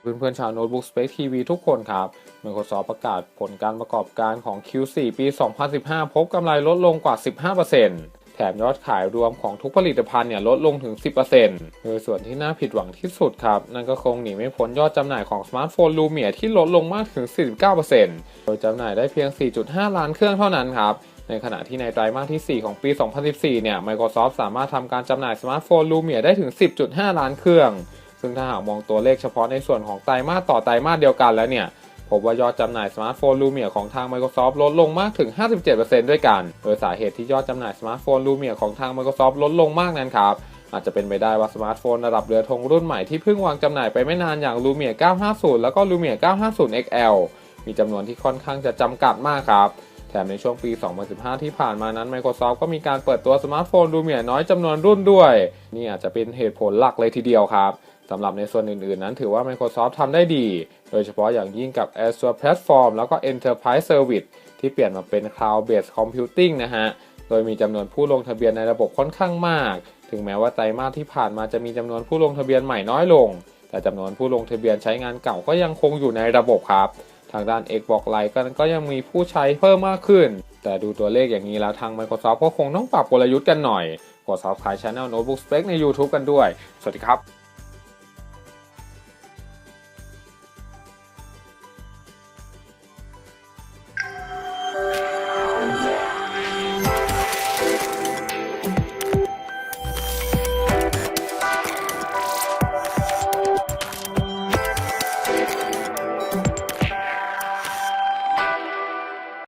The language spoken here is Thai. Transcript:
เพื่อนๆชาวโน้ตบุ๊ก Spec TV ทุกคนครับ Microsoft ประกาศผลการประกอบการของ Q4 ปี 2015 พบกำไรลดลงกว่า 15%แถมยอดขายรวมของทุกผลิตภัณฑ์เนี่ยลดลงถึง 10%โดยส่วนที่น่าผิดหวังที่สุดครับ นั่นก็คงหนีไม่พ้นยอดจำหน่ายของสมาร์ทโฟน Lumia ที่ลดลงมากถึง 49%โดยจำหน่ายได้เพียง 4.5 ล้านเครื่องเท่านั้นครับในขณะที่ในไตรมาสที่ 4 ของปี 2014 เนี่ย Microsoft สามารถทำการจำหน่ายสมาร์ทโฟน Lumia ได้ถึง 10.5 ล้านเครื่อง ซึ่งถ้าหากมองตัวเลขเฉพาะในส่วนของไตรมาสต่อไตรมาสเดียวกันแล้วเนี่ยพบว่ายอดจำหน่ายสมาร์ทโฟน Lumia ของทาง Microsoft ลดลงมากถึง 57%ด้วยกัน โดยสาเหตุที่ยอดจำหน่ายสมาร์ทโฟน Lumia ของทาง Microsoft ลดลงมากนั้นครับ อาจจะเป็นไปได้ว่าสมาร์ทโฟนระดับเรือธงรุ่นใหม่ที่เพิ่งวางจำหน่ายไปไม่นานอย่าง Lumia 950 แล้วก็ Lumia 950 XL มีจำนวนที่ค่อนข้างจะจำกัดมากครับ แถมในช่วงปี 2015 ที่ผ่านมานั้น Microsoft ก็มีการเปิดตัวสมาร์ทโฟน Lumia น้อยจำนวนรุ่นด้วย นี่อาจจะเป็นเหตุผลหลักเลยทีเดียวครับ สำหรับในส่วนอื่นๆ นั้นถือว่า Microsoft ทำได้ดี โดยเฉพาะอย่างยิ่งกับ Azure Platform แล้วก็ Enterprise Service ที่เปลี่ยนมาเป็น Cloud Based Computing นะฮะ โดยมีจำนวนผู้ลงทะเบียนในระบบค่อนข้างมาก ถึงแม้ว่าไตรมาสที่ผ่านมาจะมีจำนวนผู้ลงทะเบียนใหม่น้อยลง แต่จำนวนผู้ลงทะเบียนใช้งานเก่าก็ยังคงอยู่ในระบบครับ ทางด้าน Xbox Live ก็ก็ยังมีผู้ใช้เพิ่มมากขึ้น แต่ดูตัวเลขอย่างนี้แล้วทาง Microsoft ก็คงต้องปรับกลยุทธ์กันหน่อยกด Subscribe Channel Notebook Spec ใน YouTube กันด้วย สวัสดีครับ